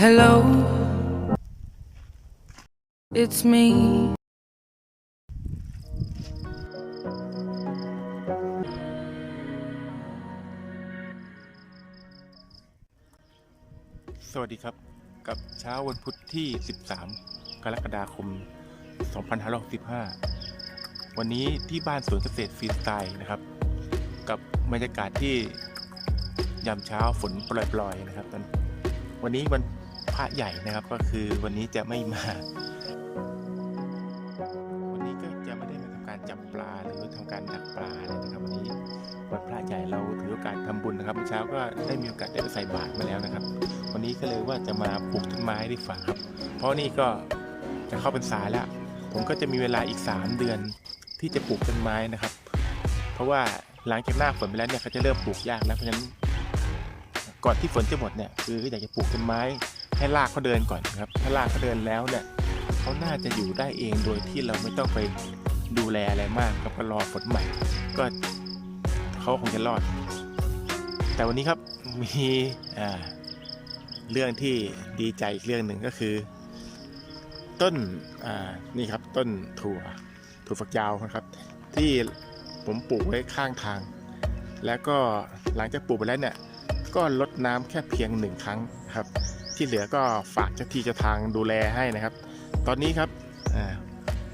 Hello, it's me. สวัสดีครับ กับเช้าวันพุธที่ 13 กรกฎาคม 2565 วันนี้ที่บ้านสวนเกษตรฟรีสไตล์นะครับ กับบรรยากาศที่ยามเช้าฝนปล่อยๆนะครับ วันนี้วัน พระใหญ่นะครับ ก็คือวันนี้จะไม่มา วันนี้ก็จะไม่ได้มาทำการจับปลาหรือทำการดักปลาเลยนะครับ วันนี้วันพระใหญ่เราถือโอกาสทำบุญนะครับเมื่อเช้าก็ได้มีโอกาสได้ไปใส่บาตรมาแล้วนะครับ วันนี้ก็เลยว่าจะมาปลูกต้นไม้ดีกว่าครับ เพราะนี่ก็จะเข้าพรรษาแล้วผมก็จะมีเวลาอีก 3 เดือนที่จะปลูกต้นไม้นะครับ เพราะว่าหลังจากหน้าฝนไปแล้วเนี่ยเขาจะเริ่มปลูกยากแล้วเพราะฉะนั้นก่อนที่ฝนจะหมดเนี่ยคืออยากจะปลูกต้นไม้ ให้รากเขาเดินก่อนนะครับ ถ้ารากเขาเดินแล้วเนี่ยเขาน่าจะอยู่ได้เองโดยที่เราไม่ต้องไปดูแลอะไรมากครับก็รอฝนใหม่ ก็เขาคงจะรอด แต่วันนี้ครับมีเรื่องที่ดีใจอีกเรื่องหนึ่งก็คือ ต้นนี่ครับต้นถั่วถั่วฝักยาวนะครับ ที่ผมปลูกไว้ข้างทาง แล้วก็หลังจากปลูกไปแล้วเนี่ยก็ลดน้ำแค่เพียงหนึ่งครั้งครับ ที่เหลือก็ฝากเจ้าที่เจ้าทางดูแลให้นะครับ ตอนนี้ครับ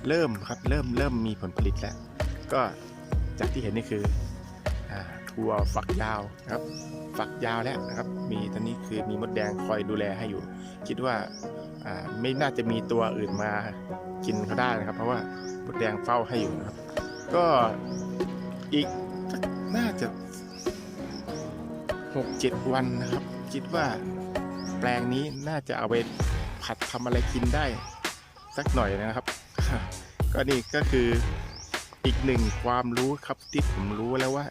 เริ่มครับเริ่มเริ่มมีผลผลิตแล้ว ก็จากที่เห็นนี่คืออ่าถั่วฝักยาวนะครับ ฝักยาวแล้วนะครับ มีตอนนี้คือมีมดแดงคอยดูแลให้อยู่ คิดว่าไม่น่าจะมีตัวอื่นมากินเขาได้นะครับ เพราะว่ามดแดงเฝ้าให้อยู่นะครับ ก็อีกสักน่าจะหกเจ็ดวันนะครับ คิดว่า แปลงนี้น่าจะเอาไปผัดทำอะไรกินได้สักหน่อยนะครับ ก็นี่ก็คืออีกหนึ่งความรู้ครับที่ผมรู้แล้วว่า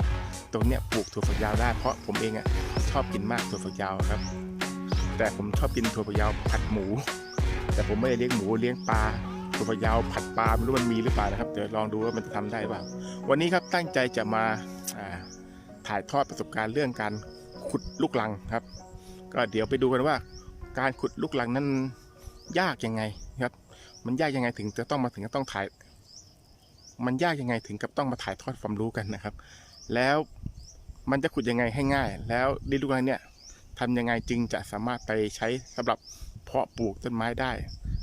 ตรงเนี้ยปลูกถั่วฝักยาวได้เพราะผมเองอะชอบกินมากถั่วฝักยาวครับ แต่ผมชอบกินถั่วฝักยาวผัดหมู แต่ผมไม่ได้เลี้ยงหมูเลี้ยงปลาถั่วฝักยาวผัดปลาไม่รู้มันมีหรือเปล่านะครับเดี๋ยวลองดูว่ามันจะทำได้เปล่าวันนี้ครับตั้งใจจะมาอ่าถ่ายทอดประสบการณ์เรื่องการขุดลูกลังครับ ก็เดี๋ยวไปดูกันว่า การขุดลูกลังนั้นยากยังไงครับ มันยากยังไงถึงจะต้องมาถึงต้องถ่าย มันยากยังไงถึงกับต้องมาถ่ายทอดความรู้กันนะครับ แล้วมันจะขุดยังไงให้ง่าย แล้วดินลูกรังเนี่ยทำยังไงจึงจะสามารถไปใช้สำหรับเพาะปลูกต้นไม้ได้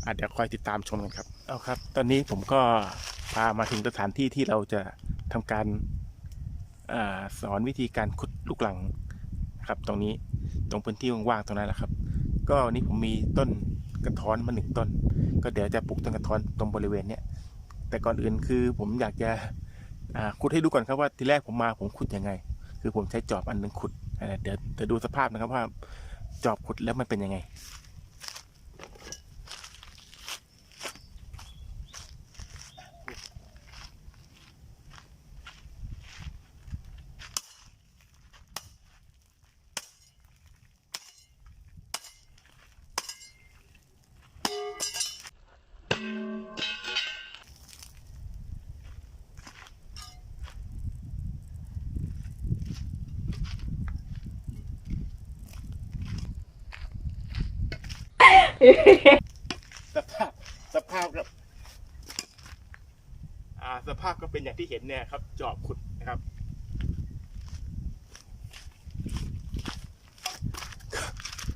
อะเดี๋ยวคอยติดตามชมกันครับเอาครับ ตอนนี้ผมก็พามาถึงสถานที่ที่เราจะทำการอสอนวิธีการขุดลูกหลังครับตรงนี้ ตรงพื้นที่ว่างๆตรงนั้นแหละครับ ก็วันนี้ผมมีต้นกระท้อนมาหนึ่งต้น ก็เดี๋ยวจะปลูกต้นกระท้อนตรงบริเวณเนี้ยแต่ก่อนอื่นคือผมอยากจะขุดให้ดูก่อนครับว่าทีแรกผมมาผมขุดยังไง คือผมใช้จอบอันหนึงขุดเดี๋ยวเดี๋ยวดูสภาพนะครับว่าจอบขุดแล้วมันเป็นยังไง สภาพสภาพครับอ่าสภาพก็เป็นอย่างที่เห็นเนี่ยครับ จอบขุดนะครับ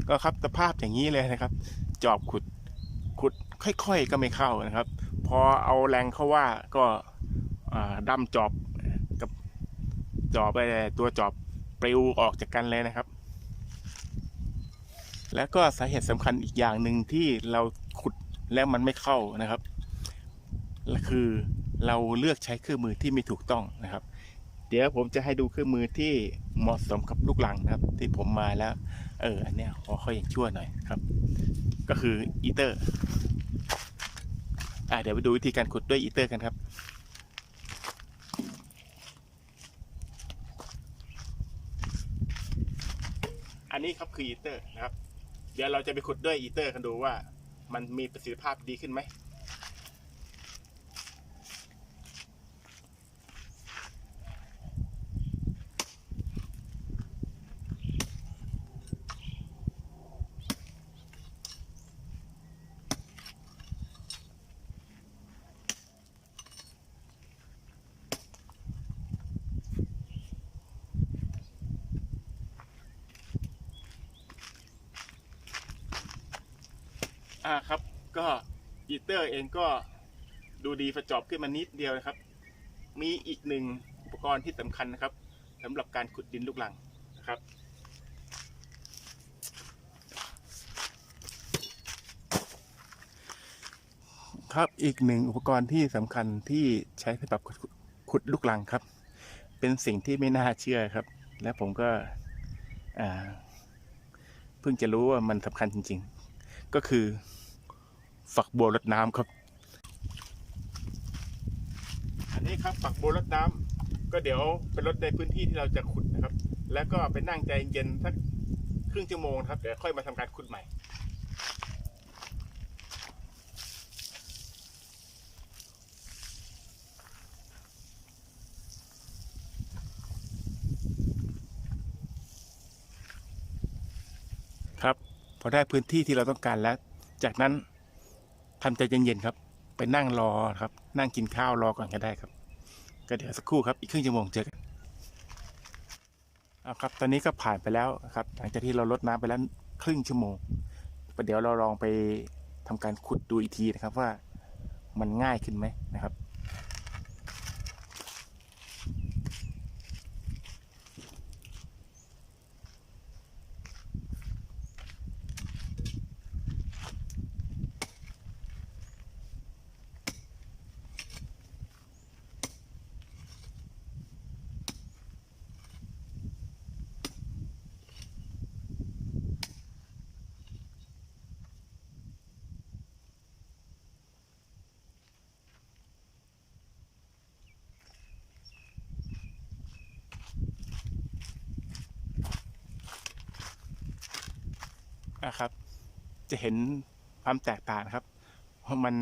ก็ครับสภาพอย่างนี้เลยนะครับ จอบขุดขุดค่อย ๆ ก็ไม่เข้านะครับ พอเอาแรงเข้าว่าก็อ่าดั้มจอบกับจอบไปตัวจอบปลิวออกจากกันเลยนะครับ แล้วก็สาเหตุสำคัญอีกอย่างหนึ่งที่เราขุดแล้วมันไม่เข้านะครับคือเราเลือกใช้เครื่องมือที่ไม่ถูกต้องนะครับ เดี๋ยวผมจะให้ดูเครื่องมือที่เหมาะสมกับลูกหลังนะครับ ที่ผมมาแล้ว เอออันเนี้ยขอค่อยยังชั่วหน่อยครับ ก็คืออีเตอร์อ่าเดี๋ยวไปดูวิธีการขุดด้วยอีเตอร์กันครับอันนี้ครับคืออีเตอร์นะครับ เดี๋ยวเราจะไปขุดด้วยอีเตอร์กันดูว่า มันมีประสิทธิภาพดีขึ้นไหม อ่าครับ ก็อีเตอร์เองก็ดูดีประจอบขึ้นมานิดเดียวนะครับ มีอีกหนึ่งอุปกรณ์ที่สำคัญนะครับสำหรับการขุดดินลูกลังนะครับครับอีกหนึ่งอุปกรณ์ที่สำคัญที่ใช้สำหรับขุดขุดลูกลังครับ เป็นสิ่งที่ไม่น่าเชื่อครับ และผมก็เพิ่งจะรู้ว่ามันสำคัญจริง ๆ ก็คือ ฝักบัวรดน้ำครับ อันนี้ครับฝักบัวรดน้ำก็เดี๋ยวเป็นรดในพื้นที่ที่เราจะขุดนะครับ แล้วก็ไปนั่งใจเย็นสักครึ่งชั่วโมงครับเดี๋ยวค่อยมาทำการขุดใหม่ ครับ พอได้พื้นที่ที่เราต้องการแล้ว จากนั้นทำใจเย็นๆครับ ไปนั่งรอครับ นั่งกินข้าวรอก่อนก็ได้ครับ ก็เดี๋ยวสักครู่ครับ อีกครึ่งชั่วโมงเจอกันเอาครับ ตอนนี้ก็ผ่านไปแล้วครับ หลังจากที่เราลดน้ำไปแล้วครึ่งชั่วโมงประเดี๋ยวเราลองไปทำการขุดดูอีกทีนะครับว่ามันง่ายขึ้นไหมนะครับ นะครับ จะเห็นความแตกต่างครับ เพราะมัน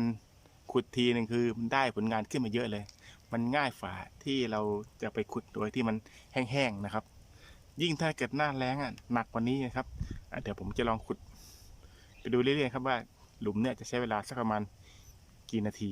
ขุดทีหนึ่งคือมันได้ผลงานขึ้นมาเยอะเลย มันง่ายฝ่าที่เราจะไปขุดโดยที่มันแห้งๆนะครับ ยิ่งถ้าเกิดหน้าแรงอะหนักกว่านี้นะครับเดี๋ยวผมจะลองขุด ไปดูเรื่อยๆครับว่าหลุมเนี่ยจะใช้เวลาสักประมาณกี่นาที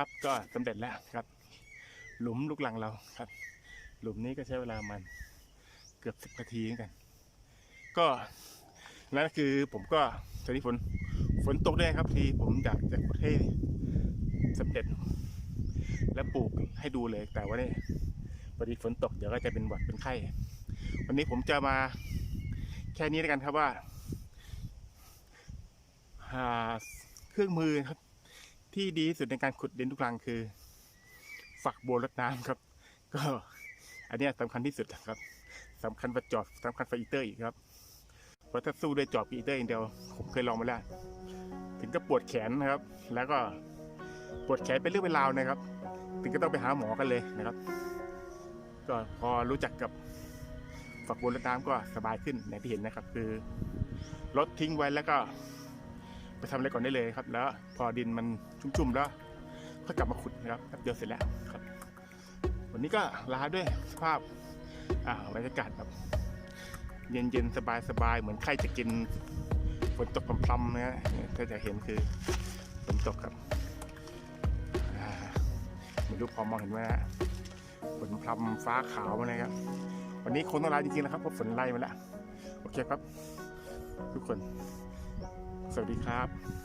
ครับก็สำเร็จแล้วครับ หลุมลูกหลังเราครับ หลุมนี้ก็ใช้เวลามันเกือบสิบนาทีเหมือนกัน ก็นั่นคือผมก็ตอนนี้ฝนฝนตกด้วยครับที่ผมอยากจะขุดให้สำเร็จ และปลูกให้ดูเลยแต่ว่าเนี่ยพอดีฝนตกเดี๋ยวก็จะเป็นหวัดเป็นไข้ วันนี้ผมจะมาแค่นี้แล้วกันครับว่า หาเครื่องมือครับ ที่ดีที่สุดในการขุดดินทุกครั้งคือ ฝักบัวรดน้ำครับ ก็อันนี้ยสำคัญที่สุดครับสำคัญกว่าจอบสำคัญกว่าอีเตอร์อีกครับเพราะถ้าสู้ด้วยจอบอีเตอร์อย่างเดียวผมเคยลองมาแล้ว ถึงก็ปวดแขนนะครับ แล้วก็ปวดแขนเป็นเรื่องเป็นราวนะครับ ถึงก็ต้องไปหาหมอกันเลยนะครับ ก็พอรู้จักกับฝักบัวรดน้ำก็สบายขึ้นอย่างที่เห็นนะครับ คือลดทิ้งไว้แล้วก็ ไปทำอะไรก่อนได้เลยครับ แล้วพอดินมันชุ่มๆแล้วก็กลับมาขุดนะครับแป๊บเดียวเสร็จแล้วครับ วันนี้ก็ลาด้วยสภาพอ่าบรรยากาศแบบเย็นๆสบายๆเหมือนใครจะกินฝนตกพรำๆนะฮะถ้าจะเห็นคือฝนตกครับไม่รู้พอมองเห็นไหมฮะฝนพรำฟ้าขาวมาเลยครับ วันนี้คงต้องลาจริงๆนะครับเพราะฝนไล่มาแล้วโอเคครับ ทุกคน สวัสดีครับ